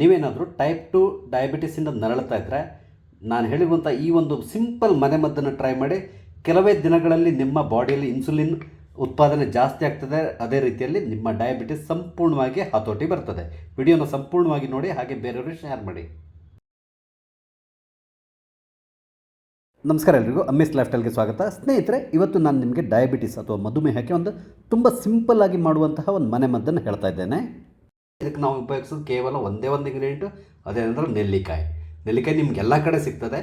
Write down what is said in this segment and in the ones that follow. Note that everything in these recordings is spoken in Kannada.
ನೀವೇನಾದರೂ ಟೈಪ್ ಟು ಡಯಾಬಿಟಿಸಿಂದ ನರಳುತ್ತಾ ಇದ್ದರೆ ನಾನು ಹೇಳಿರುವಂಥ ಈ ಒಂದು ಸಿಂಪಲ್ ಮನೆಮದ್ದನ್ನು ಟ್ರೈ ಮಾಡಿ ಕೆಲವೇ ದಿನಗಳಲ್ಲಿ ನಿಮ್ಮ ಬಾಡಿಯಲ್ಲಿ ಇನ್ಸುಲಿನ್ ಉತ್ಪಾದನೆ ಜಾಸ್ತಿ ಆಗ್ತದೆ. ಅದೇ ರೀತಿಯಲ್ಲಿ ನಿಮ್ಮ ಡಯಾಬಿಟಿಸ್ ಸಂಪೂರ್ಣವಾಗಿ ಹತೋಟಿ ಬರ್ತದೆ. ವಿಡಿಯೋನ ಸಂಪೂರ್ಣವಾಗಿ ನೋಡಿ, ಹಾಗೆ ಬೇರೆಯವರು ಶೇರ್ ಮಾಡಿ. ನಮಸ್ಕಾರ ಎಲ್ರಿಗೂ. ಅಮ್ಮಿಸ್ ಲೈಫ್ ಸ್ಟೈಲ್ಗೆ ಸ್ವಾಗತ. ಸ್ನೇಹಿತರೆ, ಇವತ್ತು ನಾನು ನಿಮಗೆ ಡಯಾಬಿಟಿಸ್ ಅಥವಾ ಮಧುಮೇಹಕ್ಕೆ ಒಂದು ತುಂಬ ಸಿಂಪಲ್ ಆಗಿ ಮಾಡುವಂತಹ ಒಂದು ಮನೆ ಮದ್ದನ್ನು ಹೇಳ್ತಾ ಇದ್ದೇನೆ. ಇದಕ್ಕೆ ನಾವು ಉಪಯೋಗಿಸೋದು ಕೇವಲ ಒಂದೇ ಒಂದು ಇಂಗ್ರೀಡಿಯೆಂಟು ಅದೇನೆಂದ್ರೆ ನೆಲ್ಲಿಕಾಯಿ. ನೆಲ್ಲಿಕಾಯಿ ನಿಮ್ಗೆ ಎಲ್ಲ ಕಡೆ ಸಿಗ್ತದೆ,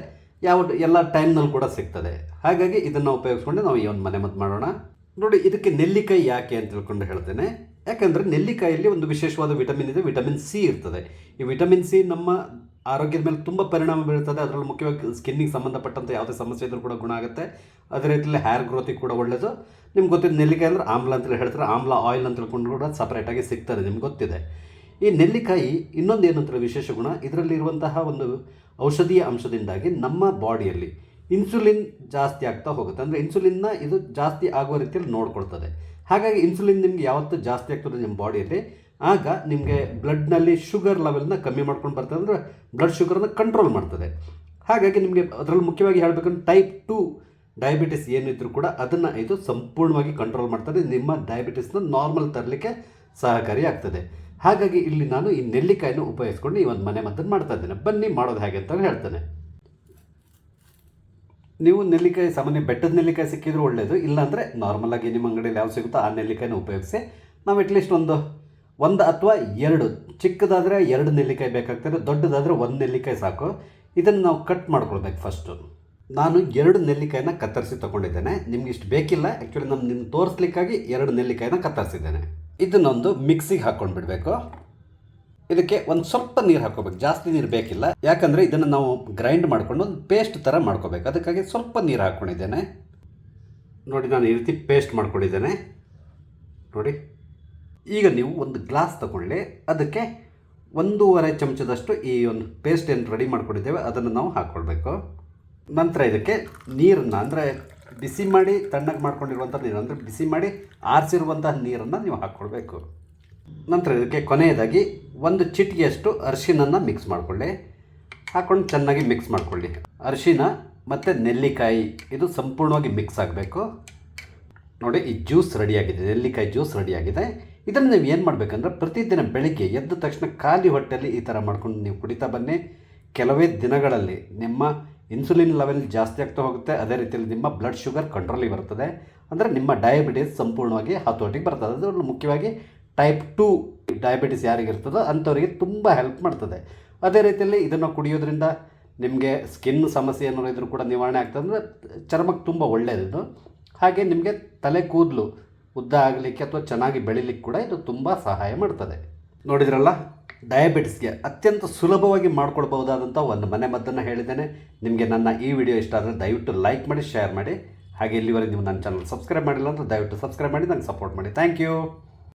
ಯಾವ ಎಲ್ಲ ಟೈಮ್ನಲ್ಲಿ ಕೂಡ ಸಿಗ್ತದೆ. ಹಾಗಾಗಿ ಇದನ್ನು ಉಪಯೋಗಿಸ್ಕೊಂಡು ನಾವು ಈ ಒಂದು ಮನೆ ಮದ್ದು ಮಾಡೋಣ. ನೋಡಿ, ಇದಕ್ಕೆ ನೆಲ್ಲಿಕಾಯಿ ಯಾಕೆ ಅಂತ ತಿಳ್ಕೊಂಡು ಹೇಳ್ತೇನೆ. ಯಾಕಂದರೆ ನೆಲ್ಲಿಕಾಯಲ್ಲಿ ಒಂದು ವಿಶೇಷವಾದ ವಿಟಮಿನ್ ಇದೆ ವಿಟಮಿನ್ ಸಿ ಇರ್ತದೆ. ಈ ವಿಟಮಿನ್ ಸಿ ನಮ್ಮ ಆರೋಗ್ಯದ ಮೇಲೆ ತುಂಬ ಪರಿಣಾಮ ಬೀಳ್ತದೆ ಅದರಲ್ಲಿ ಮುಖ್ಯವಾಗಿ ಸ್ಕಿನ್ನಿಗೆ ಸಂಬಂಧಪಟ್ಟಂಥ ಯಾವುದೇ ಸಮಸ್ಯೆ ಇದ್ರೂ ಕೂಡ ಗುಣ ಆಗುತ್ತೆ. ಅದೇ ರೀತಿಯಲ್ಲಿ ಹೇರ್ ಗ್ರೋತಿಗೆ ಕೂಡ ಒಳ್ಳೆಯದು ನಿಮ್ಗೆ ಗೊತ್ತಿದೆ ನೆಲ್ಲಿಕಾಯಿ ಅಂದರೆ ಆಮ್ಲ ಅಂತೇಳಿ ಹೇಳ್ತಾರೆ, ಆಮ್ಲ ಆಯಿಲ್ ಅಂತ ತಿಳ್ಕೊಂಡು ಕೂಡ ಸಪ್ರೇಟಾಗಿ ಸಿಗ್ತದೆ, ನಿಮ್ಗೆ ಗೊತ್ತಿದೆ. ಈ ನೆಲ್ಲಿಕಾಯಿ ಇನ್ನೊಂದು ಏನಂತಾರೆ ವಿಶೇಷ ಗುಣ? ಇದರಲ್ಲಿರುವಂತಹ ಒಂದು ಔಷಧೀಯ ಅಂಶದಿಂದಾಗಿ ನಮ್ಮ ಬಾಡಿಯಲ್ಲಿ ಇನ್ಸುಲಿನ್ ಜಾಸ್ತಿ ಆಗ್ತಾ ಹೋಗುತ್ತೆ. ಅಂದರೆ ಇನ್ಸುಲಿನ್ನ ಇದು ಜಾಸ್ತಿ ಆಗುವ ರೀತಿಯಲ್ಲಿ ನೋಡ್ಕೊಳ್ತದೆ. ಹಾಗಾಗಿ ಇನ್ಸುಲಿನ್ ನಿಮ್ಗೆ ಯಾವತ್ತು ಜಾಸ್ತಿ ಆಗ್ತದೆ ನಿಮ್ಮ ಬಾಡಿಯಲ್ಲಿ. ಆಗ ನಿಮಗೆ ಬ್ಲಡ್ನಲ್ಲಿ ಶುಗರ್ ಲೆವೆಲ್ನ ಕಮ್ಮಿ ಮಾಡ್ಕೊಂಡು ಬರ್ತದೆ. ಅಂದರೆ ಬ್ಲಡ್ ಶುಗರ್ನ ಕಂಟ್ರೋಲ್ ಮಾಡ್ತದೆ. ಹಾಗಾಗಿ ನಿಮಗೆ ಅದರಲ್ಲಿ ಮುಖ್ಯವಾಗಿ ಹೇಳಬೇಕಂದ್ರೆ ಟೈಪ್ ಟು ಡಯಾಬಿಟಿಸ್ ಏನಿದ್ರು ಕೂಡ ಅದನ್ನು ಇದು ಸಂಪೂರ್ಣವಾಗಿ ಕಂಟ್ರೋಲ್ ಮಾಡ್ತದೆ. ನಿಮ್ಮ ಡಯಾಬಿಟಿಸ್ನ ನಾರ್ಮಲ್ ತರಲಿಕ್ಕೆ ಸಹಕಾರಿ ಆಗ್ತದೆ. ಹಾಗಾಗಿ ಇಲ್ಲಿ ನಾನು ಈ ನೆಲ್ಲಿಕಾಯನ್ನು ಉಪಯೋಗಿಸ್ಕೊಂಡು ಈ ಒಂದು ಮನೆ ಮದ್ದನ್ನು ಮಾಡ್ತಾ ಇದ್ದೇನೆ. ಬನ್ನಿ, ಮಾಡೋದು ಹೇಗೆ ಅಂತ ಹೇಳ್ತೇನೆ. ನೀವು ನೆಲ್ಲಿಕಾಯಿ, ಸಾಮಾನ್ಯ ಬೆಟ್ಟದ ನೆಲ್ಲಿಕಾಯಿ ಸಿಕ್ಕಿದ್ರೂ ಒಳ್ಳೆಯದು ಇಲ್ಲಾಂದರೆ ನಾರ್ಮಲಾಗಿ ನಿಮ್ಮ ಅಂಗಡಿಯಲ್ಲಿ ಯಾವ ಸಿಗುತ್ತೋ ಆ ನೆಲ್ಲಿಕಾಯಿನ ಉಪಯೋಗಿಸಿ ನಾವು ಅಟ್ಲೀಸ್ಟ್ ಒಂದು ಒಂದು ಅಥವಾ ಎರಡು, ಚಿಕ್ಕದಾದರೆ ಎರಡು ನೆಲ್ಲಿಕಾಯಿ ಬೇಕಾಗ್ತದೆ, ದೊಡ್ಡದಾದರೆ ಒಂದು ನೆಲ್ಲಿಕಾಯಿ ಸಾಕು. ಇದನ್ನು ನಾವು ಕಟ್ ಮಾಡ್ಕೊಳ್ಬೇಕು ಫಸ್ಟು ನಾನು ಎರಡು ನೆಲ್ಲಿಕಾಯಿನ ಕತ್ತರಿಸಿ ತೊಗೊಂಡಿದ್ದೇನೆ. ನಿಮ್ಗೆ ಇಷ್ಟು ಬೇಕಿಲ್ಲ. ಆ್ಯಕ್ಚುಲಿ ನಾನು ನಿಮ್ಗೆ ತೋರಿಸ್ಲಿಕ್ಕಾಗಿ ಎರಡು ನೆಲ್ಲಿಕಾಯಿನ ಕತ್ತರಿಸಿದ್ದೇನೆ. ಇದನ್ನೊಂದು ಮಿಕ್ಸಿಗೆ ಹಾಕ್ಕೊಂಡು ಬಿಡಬೇಕು. ಇದಕ್ಕೆ ಒಂದು ಸ್ವಲ್ಪ ನೀರು ಹಾಕೋಬೇಕು ಜಾಸ್ತಿ ನೀರು ಬೇಕಿಲ್ಲ. ಯಾಕಂದರೆ ಇದನ್ನು ನಾವು ಗ್ರೈಂಡ್ ಮಾಡಿಕೊಂಡು ಒಂದು ಪೇಸ್ಟ್ ಥರ ಮಾಡ್ಕೋಬೇಕು. ಅದಕ್ಕಾಗಿ ಸ್ವಲ್ಪ ನೀರು ಹಾಕ್ಕೊಂಡಿದ್ದೇನೆ. ನೋಡಿ, ನಾನು ಈ ರೀತಿ ಪೇಸ್ಟ್ ಮಾಡ್ಕೊಂಡಿದ್ದೇನೆ. ನೋಡಿ, ಈಗ ನೀವು ಒಂದು ಗ್ಲಾಸ್ ತಗೊಳ್ಳಿ ಅದಕ್ಕೆ ಒಂದೂವರೆ ಚಮಚದಷ್ಟು ಈ ಒಂದು ಪೇಸ್ಟ್ ಏನು ರೆಡಿ ಮಾಡ್ಕೊಂಡಿದ್ದೇವೆ. ಅದನ್ನು ನಾವು ಹಾಕ್ಕೊಳ್ಬೇಕು. ನಂತರ ಇದಕ್ಕೆ ನೀರನ್ನು, ಅಂದರೆ ಬಿಸಿ ಮಾಡಿ ತಣ್ಣಗೆ ಮಾಡ್ಕೊಂಡಿರುವಂಥ ನೀರು. ಅಂದರೆ ಬಿಸಿ ಮಾಡಿ ಆರಿಸಿರುವಂತಹ ನೀರನ್ನು ನೀವು ಹಾಕ್ಕೊಳ್ಬೇಕು. ನಂತರ ಇದಕ್ಕೆ ಕೊನೆಯದಾಗಿ ಒಂದು ಚಿಟಿಗೆಯಷ್ಟು ಅರಿಶಿನನ್ನು ಮಿಕ್ಸ್ ಮಾಡಿಕೊಳ್ಳಿ. ಹಾಕ್ಕೊಂಡು ಚೆನ್ನಾಗಿ ಮಿಕ್ಸ್ ಮಾಡಿಕೊಳ್ಳಿ. ಅರಿಶಿನ ಮತ್ತು ನೆಲ್ಲಿಕಾಯಿ, ಇದು ಸಂಪೂರ್ಣವಾಗಿ ಮಿಕ್ಸ್ ಆಗಬೇಕು. ನೋಡಿ, ಈ ಜ್ಯೂಸ್ ರೆಡಿಯಾಗಿದೆ ನೆಲ್ಲಿಕಾಯಿ ಜ್ಯೂಸ್ ರೆಡಿಯಾಗಿದೆ ಇದನ್ನು ನೀವು ಏನು ಮಾಡಬೇಕಂದ್ರೆ ಪ್ರತಿದಿನ ಬೆಳಿಗ್ಗೆ ಎದ್ದ ತಕ್ಷಣ ಖಾಲಿ ಹೊಟ್ಟೆಯಲ್ಲಿ ಈ ಥರ ಮಾಡ್ಕೊಂಡು ನೀವು ಕುಡಿತಾ ಬನ್ನಿ. ಕೆಲವೇ ದಿನಗಳಲ್ಲಿ ನಿಮ್ಮ ಇನ್ಸುಲಿನ್ ಲೆವೆಲ್ ಜಾಸ್ತಿ ಆಗ್ತಾ ಹೋಗುತ್ತೆ. ಅದೇ ರೀತಿಯಲ್ಲಿ ನಿಮ್ಮ ಬ್ಲಡ್ ಶುಗರ್ ಕಂಟ್ರೋಲಿಗೆ ಬರ್ತದೆ ಅಂದರೆ ನಿಮ್ಮ ಡಯಾಬಿಟಿಸ್ ಸಂಪೂರ್ಣವಾಗಿ ಹತೋಟಿಗೆ ಬರ್ತದೆ. ಅದರಲ್ಲಿ ಮುಖ್ಯವಾಗಿ ಟೈಪ್ ಟು ಡಯಾಬಿಟಿಸ್ ಯಾರಿಗಿರ್ತದೋ ಅಂಥವರಿಗೆ ತುಂಬ ಹೆಲ್ಪ್ ಮಾಡ್ತದೆ. ಅದೇ ರೀತಿಯಲ್ಲಿ ಇದನ್ನು ಕುಡಿಯೋದ್ರಿಂದ ನಿಮಗೆ ಸ್ಕಿನ್ ಸಮಸ್ಯೆ ಅನ್ನೋ ಇದ್ರೂ ಕೂಡ ನಿವಾರಣೆ ಆಗ್ತದೆ. ಅಂದರೆ ಚರ್ಮಕ್ಕೆ ತುಂಬ ಒಳ್ಳೆಯದು ಹಾಗೆ ನಿಮಗೆ ತಲೆ ಕೂದಲು ಉದ್ದ ಆಗಲಿಕ್ಕೆ ಅಥವಾ ಚೆನ್ನಾಗಿ ಬೆಳಿಲಿಕ್ಕೆ ಕೂಡ ಇದು ತುಂಬ ಸಹಾಯ ಮಾಡ್ತದೆ. ನೋಡಿದ್ರಲ್ಲ? ಡಯಾಬಿಟಿಸ್ಗೆ ಅತ್ಯಂತ ಸುಲಭವಾಗಿ ಮಾಡ್ಕೊಳ್ಬಹುದಾದಂಥ ಒಂದು ಮನೆ ಮದ್ದನ್ನು ಹೇಳಿದ್ದೇನೆ. ನಿಮಗೆ ನನ್ನ ಈ ವಿಡಿಯೋ ಇಷ್ಟ ಆದರೆ ದಯವಿಟ್ಟು ಲೈಕ್ ಮಾಡಿ, ಶೇರ್ ಮಾಡಿ. ಹಾಗೆ ಇಲ್ಲಿವರೆಗೆ ನೀವು ನನ್ನ ಚಾನಲ್ ಸಬ್ಸ್ಕ್ರೈಬ್ ಮಾಡಿಲ್ಲ ಅಂದರೆ ದಯವಿಟ್ಟು ಸಬ್ಸ್ಕ್ರೈಬ್ ಮಾಡಿ, ನಂಗೆ ಸಪೋರ್ಟ್ ಮಾಡಿ. Thank you.